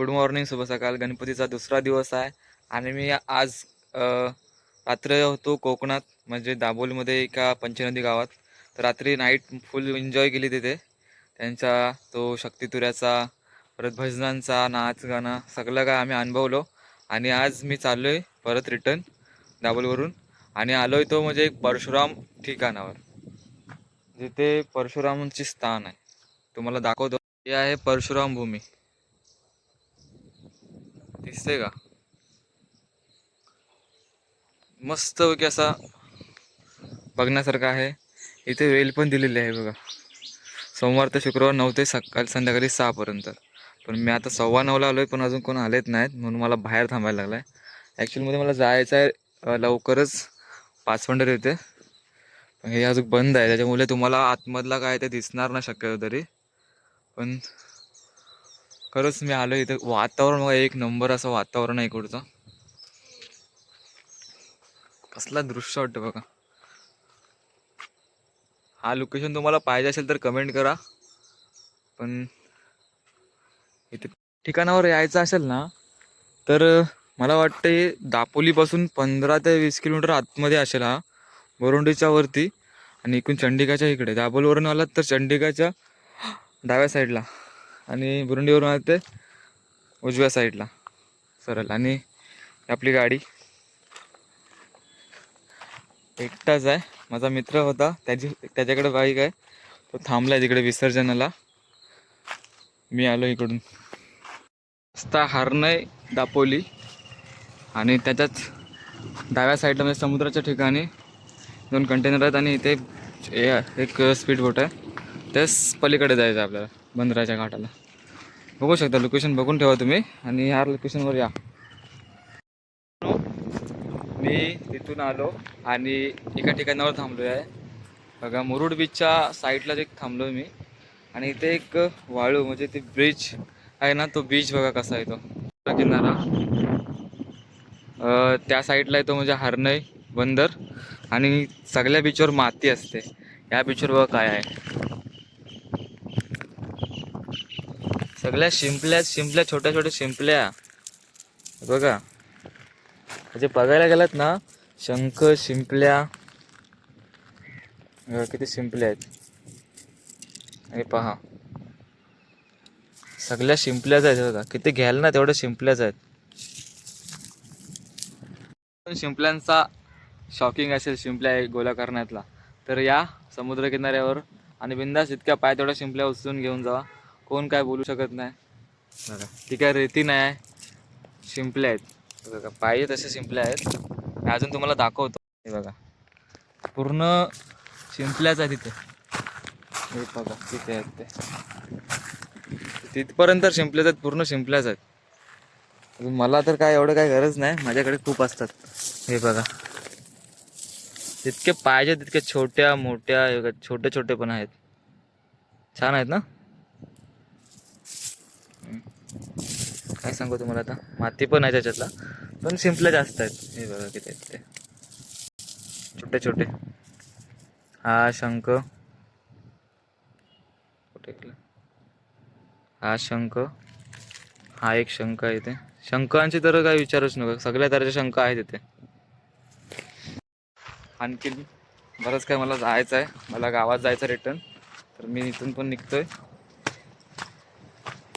Good morning शुभ सकाळ गणपतीचा दुसरा दिवस आहे. आणि मी आज रात्र होतो कोकणात म्हणजे दाबोलीमध्ये एका पंचनदी गावात. तर रात्री नाईट फुल एन्जॉय केली तिथे. त्यांचा तो शक्तितुऱ्याचा परत भजनांचा नाच गाणं सगळं काय आम्ही अनुभवलो. आणि आज मी चाललो आहे परत रिटर्न दाबोलीवरून आणि आलो आहे तो म्हणजे एक परशुराम ठिकाणावर जिथे परशुरामांची स्थान आहे. तुम्हाला दाखवतो. हे आहे परशुराम भूमी. दिसतंय का? मस्त की असा बघण्यासारखा आहे. इथे वेल पण दिलेली आहे बघा. सोमवार ते शुक्रवार नऊ ते सकाळ संध्याकाळी सहापर्यंत पण मी आता सव्वा नऊला आलोय पण अजून कोण आलेत नाहीत म्हणून मला बाहेर थांबायला लागलाय. ॲक्च्युलीमध्ये मला जायचं आहे लवकरच पाच पंढर येते पण हे अजून बंद आहे त्याच्यामुळे तुम्हाला आतमधला काय ते दिसणार नाही शक्यतो तरी. पण खरंच मी आलो इथं. वातावरण बघा एक नंबर असं वातावरण आहे इकडचं. कसला दृश्य वाटतं बघा. हा लोकेशन तुम्हाला पाहिजे असेल तर कमेंट करा. पण इथे ठिकाणावर यायचं असेल ना तर मला वाटते दापोलीपासून पंधरा ते वीस किलोमीटर आतमध्ये असेल हा बोरुंडीच्या वरती. आणि इकडून चंडिकाच्या इकडे. दापोलीवरून आलात तर चंडिकाच्या डाव्या साईडला आणि बुरुंडीवरून आलात ते उजव्या साईडला. सरळ. आणि आपली गाडी एकटाच आहे. माझा मित्र होता. त्याची त्याच्याकडे बाईक आहे. तो थांबलाय तिकडे विसर्जनाला. मी आलो इकडून. रस्ता हरनय दापोली. आणि त्याच्याच डाव्या साईडला म्हणजे समुद्राच्या ठिकाणी दोन कंटेनर आहेत आणि इथे एक स्पीड बोट आहे. त्याच पलीकडे जायचं आहे आपल्याला. बंदराच्या घाटाला. बघू शकता लोकेशन बघून ठेवा तुम्ही. आणि ह्या लोकेशनवर या. मी तिथून आलो आणि एका ठिकाणावर थांबलो आहे. बघा मुरुड बीचच्या साईडलाच एक थांबलो मी. आणि इथे एक वाळू म्हणजे ते ब्रिज आहे ना तो बीच बघा कसा आहे तो. किनारा. त्या साईडला येतो म्हणजे हरनई बंदर. आणि सगळ्या बीचवर माती असते. या बीचवर बघा काय आहे. सगळ्या शिंपल्या शिंपल्या छोट्या छोट्या शिंपल्या बघा. म्हणजे बघायला गेलात ना शंख शिंपल्या किती शिंपल्या आहेत. हे पहा. सगळ्या शिंपल्याच आहेत बघा. किती घ्याल ना तेवढ्या शिंपल्याच आहेत. शिंपल्यांचा शॉकिंग असेल शिंपल्या गोला करण्यातला तर या समुद्र किनाऱ्यावर आणि बिंदास इतक्या पाय तेवढ्या शिंपल्या उचलून घेऊन जावा. कोण काय बोलू शकत नाही. बघा. ती काय रेती नाही. आहे शिंपल्या आहेत. बघा पाहिजे तसे शिंपल्या आहेत. मी अजून तुम्हाला दाखवतो. हे बघा. पूर्ण शिंपल्याच आहे तिथे हे बघा तिथे आहेत ते. तिथपर्यंत शिंपल्याच आहेत पूर्ण शिंपल्याच आहेत. मला तर काय एवढं काय गरज नाही. माझ्याकडे खूप असतात. हे बघा. जितके पाहिजे तितके छोट्या मोठ्या छोटे छोटे पण आहेत. छान आहेत ना? काय सांगू तुम्हाला आता? माती पण आहे त्याच्यातला. पण शिंपल्या जास्त आहेत. हे बघा किती आहेत ते. छोटे छोटे. हा शंख. कुठे हा शंख. हा एक शंख आहे इथे. शंखांची तर काही विचारूच नका. सगळ्या तऱ्हेचे शंख आहेत इथे. आणखीन बरंच काय मला जायचं आहे. मला गावात जायचं रिटर्न तर मी इथून पण निघतोय.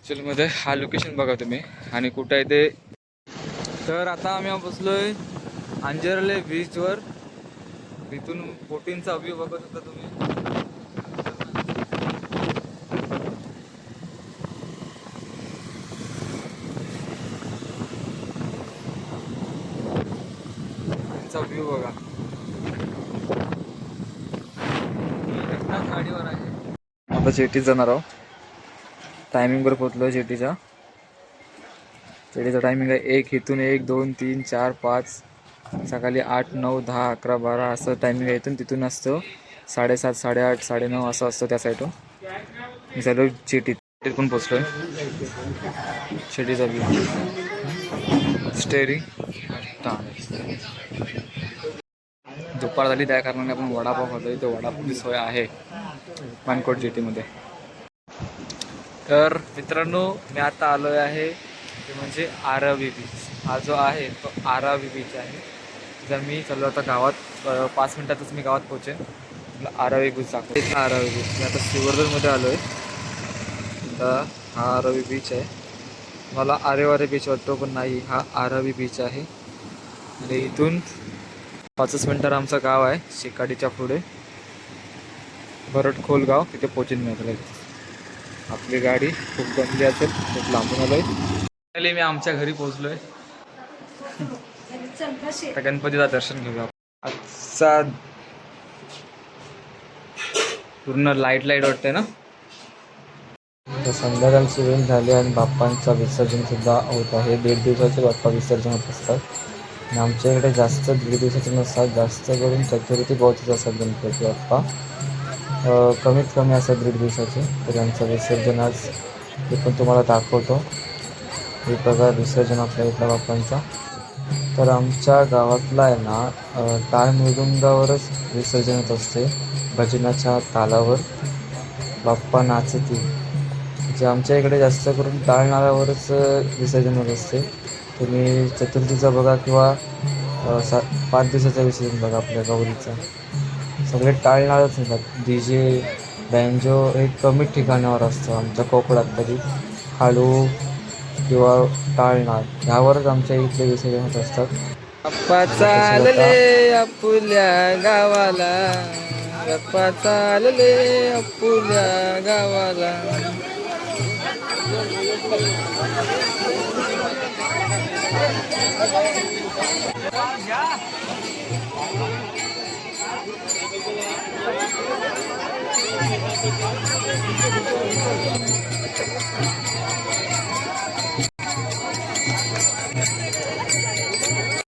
ॲक्च्युअलमध्ये हा लोकेशन बघा तुम्ही. आणि कुठं आहे ते? तर आता आम्ही बसलोय अंजरले बीचवर तिथून बोटींचा व्ह्यू बघत होता तुम्ही. त्यांचा व्ह्यू बघा. गाडीवर आहे. आता शेटीत जाणार आहोत. टायमिंगवर पोचलो शेटीचा जेटीचा टायमिंग आहे एक इथून एक दोन तीन चार पाच सकाळी आठ नऊ दहा अकरा बारा असं टायमिंग आहे. इथून तिथून असतं. साडेसात साडेआठ साडेनऊ असं असतं त्या साईडून मी चालू जेटीत जेटीत पण पोचलो आहे शेटी चालू स्टेरिंग दुपार झाली त्या कारणाने आपण वडापाव खातो इथे वडापावची सोय आहे. पानकोट जेटीमध्ये तर मित्रांनो मी आता आलो आहे ते म्हणजे आरावी बीच हा जो आहे तो आरावी बीच आहे. जर मी चाललो आता गावात पाच मिनटातच मी गावात पोहोचेन. आरावी बीच दाखव आरावी बीच मी आता श्रीवर्धनमध्ये आलो आहे हा आरावी बीच आहे. मला आरेवारे बीच वाटतो पण नाही हा आरावी बीच आहे. आणि इथून पाचच मिनटावर आमचं गाव आहे शेकाडीच्या पुढे. बरटखोल गाव तिथे पोचेन मी आता आपली गाडी खूप गंजली असेल खूप लांबून आलोय. मी आमच्या घरी पोहोचलोय. आता गणपतीचं दर्शन घेऊया. आजचा पूर्ण लाइट लाइट वाटते ना? तर संध्याकाळची वेळ झाली आणि बाप्पांचा विसर्जन सुद्धा होत आहे. दीड दिवसाचे बाप्पा विसर्जन होत असतात. आणि आमच्या इकडे जास्त दीड दिवसाचे नसतात जास्त करून चतुर्थी बहुतच असतात गणपती बाप्पा. कमीत कमी असतात दीड दिवसाचे तर यांचं विसर्जन आज ते पण तुम्हाला दाखवतो. हे बघा विसर्जन आपल्या इथल्या बाप्पांचा. तर आमच्या गावातला आहे ना टाळ मृदुंगावरच विसर्जन होत असते भजनाच्या तालावर. बाप्पा नाचतील. जे आमच्या इकडे जास्त करून टाळनाळावरच विसर्जन होत असते. तुम्ही चतुर्थीचं बघा किंवा सात सा पाच दिवसाचं विसर्जन बघा आपल्या गौरीचं. सगळे टाळणारच येतात. डी जे बँजो हे कमी ठिकाणावर असतं. आमच्या कोकणात तरी खाडू किंवा टाळणार. ह्यावरच आमच्या इथले विसर्जन होत असतात. बाप्पा चालले अपुल्या गावाला. बाप्पा चालले अपुल्या गावाला. 何?